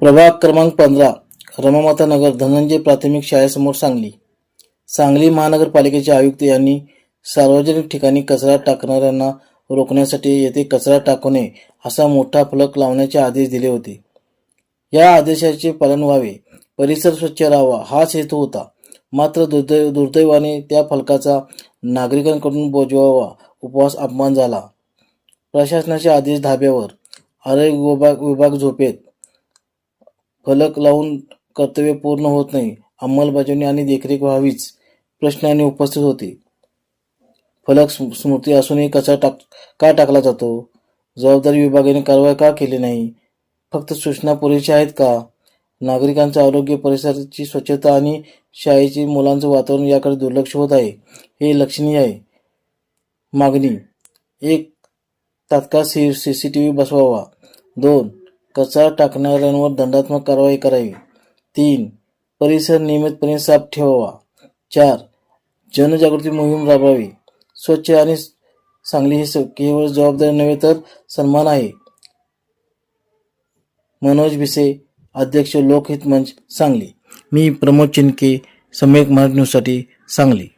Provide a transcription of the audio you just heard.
प्रभाग क्रमांक पंधरा रमामाता नगर धनंजय प्राथमिक शाळेसमोर सांगली. सांगली महानगरपालिकेचे आयुक्त यांनी सार्वजनिक ठिकाणी कचरा टाकणाऱ्यांना रोखण्यासाठी येथे कचरा टाकू नये असा मोठा फलक लावण्याचे आदेश दिले होते. या आदेशाचे पालन व्हावे परिसर स्वच्छ राहावा हाच हेतू होता. मात्र दुर्दैव दुर्दैवाने त्या फलकाचा नागरिकांकडून बोजवावा उपवास अपमान झाला. प्रशासनाचे आदेश धाब्यावर आरोग्य विभाग विभाग झोपेत फलक लावून कर्तव्य पूर्ण होत नाही. अंमलबजावणी आणि देखरेख व्हावीच प्रश्नाने उपस्थित होते. फलक स्म- स्मृती असूनही कचरा टाक का टाकला जातो? जबाबदारी विभागाने कारवाई का केली नाही? फक्त सूचना पुरेशा आहेत का? नागरिकांचं आरोग्य परिसराची स्वच्छता आणि शाळेची मुलांचं वातावरण याकडे दुर्लक्ष होत आहे हे लक्षणीय आहे. मागणी एक तात्काळ C C C T V बसवावा. दोन कचरा टाकणाऱ्यांवर दंडात्मक कारवाई करावी. तीन परिसर नियमितपणे साफ ठेवावा. चार जनजागृती मोहीम राबवावी. स्वच्छ आणि चांगली ही केवळ जबाबदारी नव्हे तर सन्मान आहे. मनोज भिसे अध्यक्ष लोकहित मंच सांगली. मी प्रमोद चिनके सम्यक मराठी न्यूजसाठी सांगली.